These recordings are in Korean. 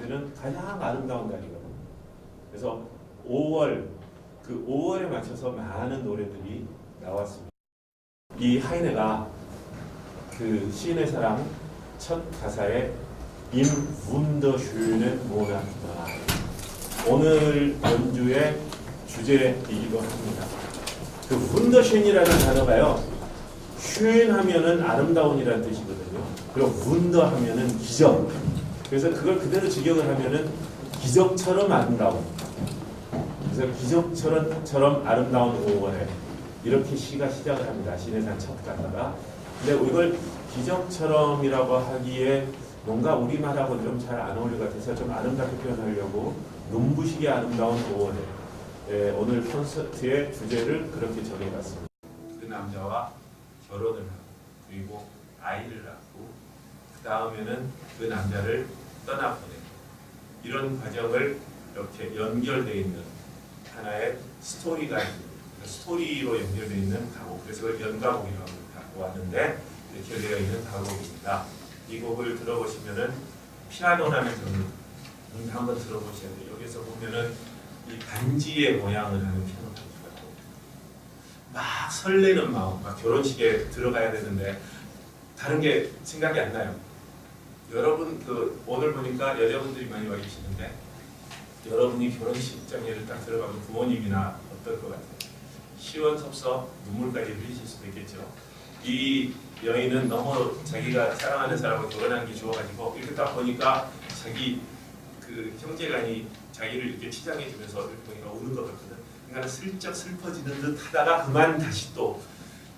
시작되는 가장 아름다운 달이거든요. 그래서 5월 그 5월에 맞춰서 많은 노래들이 나왔습니다. 이 하이네가 그 시인의 사랑 첫 가사에 임 wunderschönen Monat다. 오늘 연주의 주제이기도 합니다. 그 wunderschön이라는 단어가요. schön 하면은 아름다운이라는 뜻이거든요. 그리고 wunder 하면은 기적. 그래서 그걸 그대로 직역을 하면은 기적처럼 아름다운. 그래서 기적처럼 아름다운 5월에 이렇게 시가 시작을 합니다. 신해산 첫 가사가. 근데 이걸 기적처럼이라고 하기에 뭔가 우리말하고 좀 잘 안 어울릴 것 같아서 좀 아름답게 표현하려고 눈부시게 아름다운 5월에 예, 오늘 콘서트의 주제를 그렇게 정해봤습니다. 그 남자와 결혼을 하고 그리고 아이를 낳고 그 다음에는 그 남자를 떠나보내고 이런 과정을 이렇게 연결되어 있는 하나의 스토리가 있는 그 스토리로 연결되어 있는 가곡 그래서 그걸 연가곡이라고 갖고 왔는데 이렇게 되어 있는 가곡입니다. 이 곡을 들어보시면은 피아노라는 점을 음, 한번 들어보셔야 돼요. 여기서 보면은 이 반지의 모양을 하는 피아노 나옵니다. 막 설레는 마음, 막 결혼식에 들어가야 되는데 다른 게 생각이 안 나요. 여러분 그 오늘 보니까 여자분들이 많이 와 계시는데 여러분이 결혼식장에를 딱 들어가면 부모님이나 어떨 것 같아요? 시원섭섭 눈물까지 흘리실 수도 있겠죠. 이 여인은 너무 자기가 사랑하는 사람과 결혼한 게 좋아가지고 이렇게 딱 보니까 자기 그 형제간이 자기를 이렇게 치장해 주면서 이렇게 보니까 우는 것 같거든. 그러니까 슬쩍 슬퍼지는 듯 하다가 그만 다시 또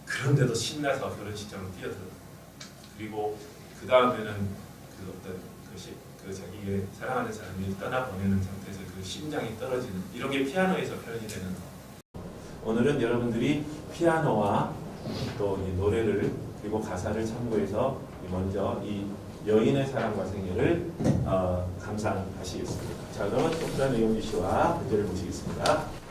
그런데도 신나서 결혼식장으로 뛰어들어. 그리고 그 다음에는 그 어떤 그 시 그 자기의 사랑하는 사람이 떠나 보내는 상태에서 그 심장이 떨어지는 이런 게 피아노에서 표현이 되는 거. 오늘은 여러분들이 피아노와 또이 노래를 그리고 가사를 참고해서 먼저 이 여인의 사랑과 생애를 어, 감상하시겠습니다. 자 그러면 속단 의용주 씨와 문제를 모시겠습니다.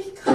Ich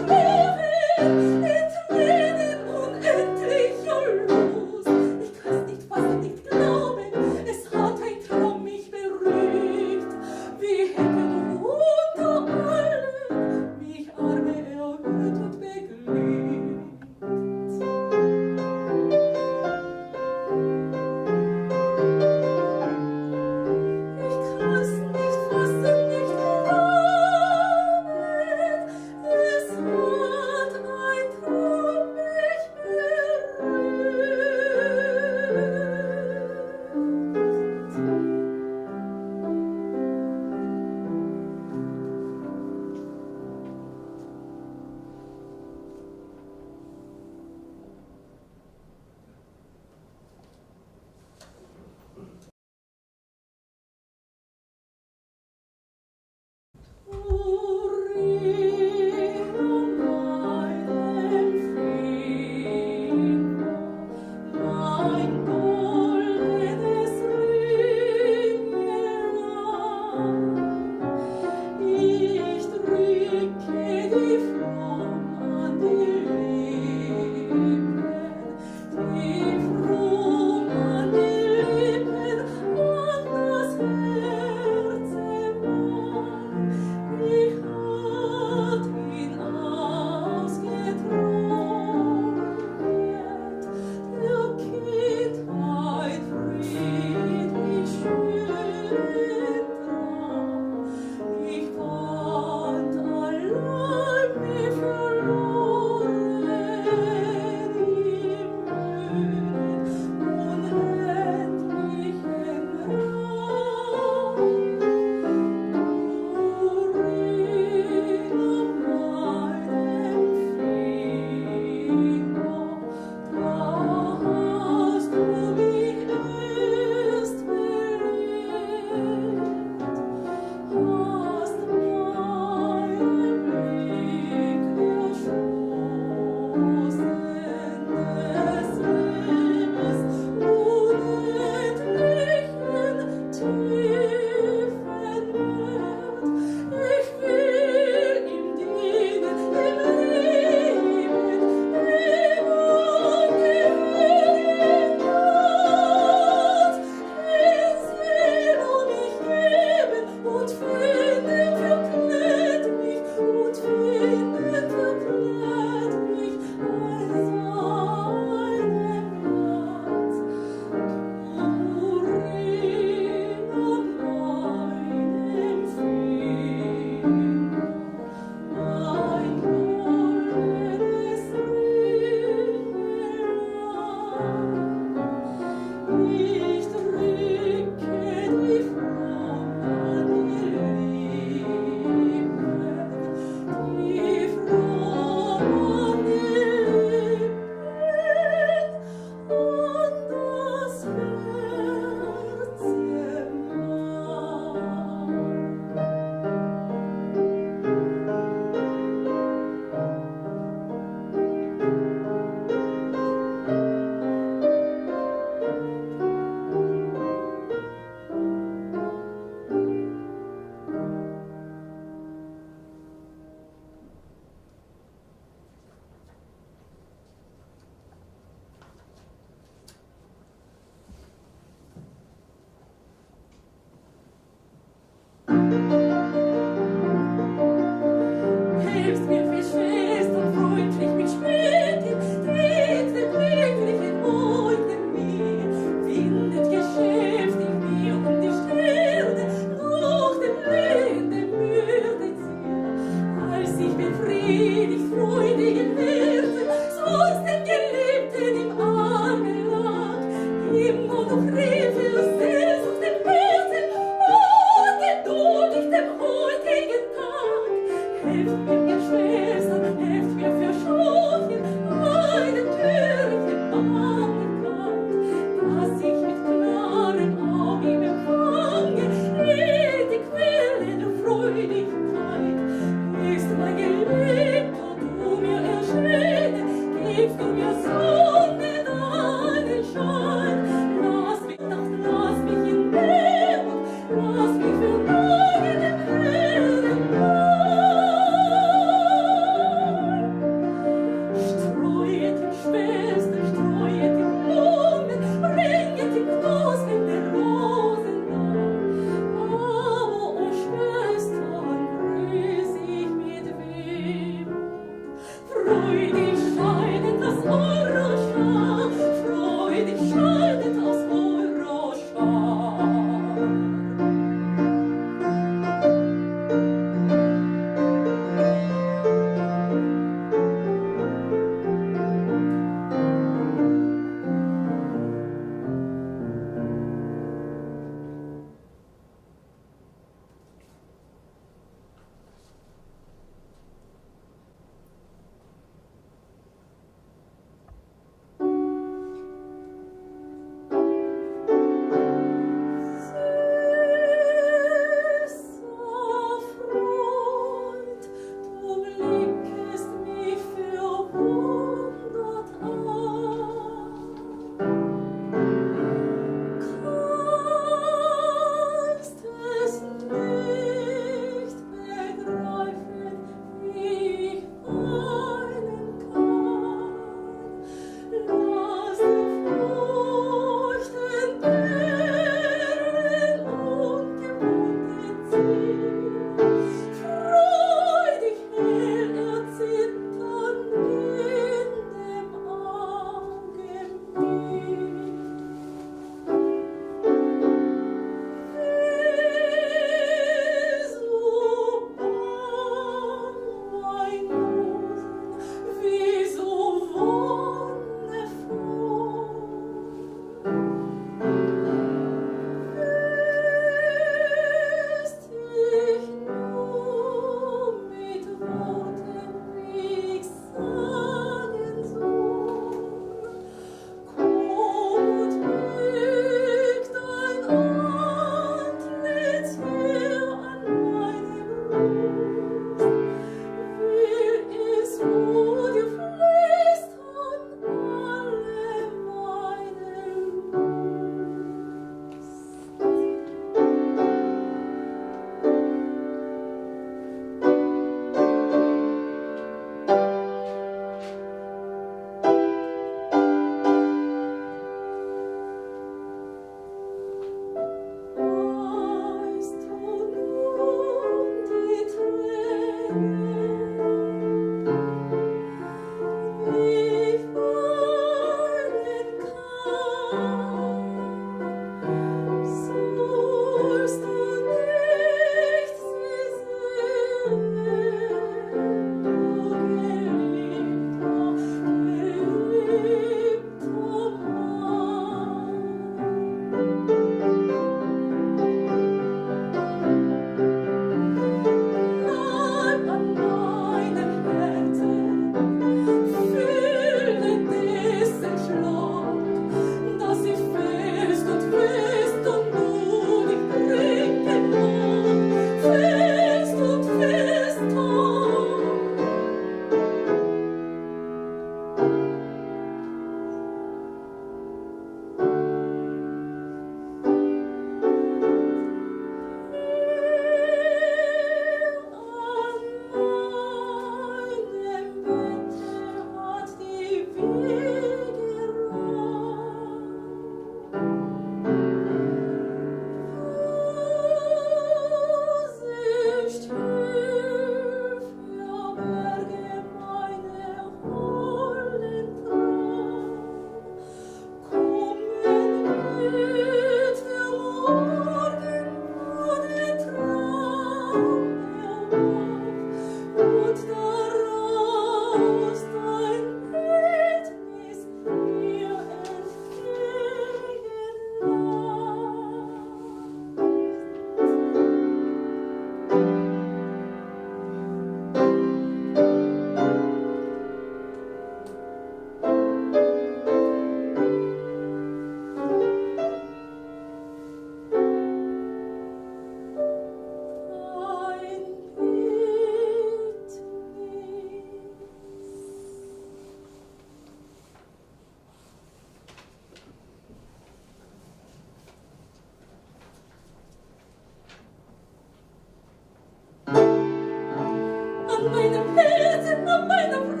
мене, на мене.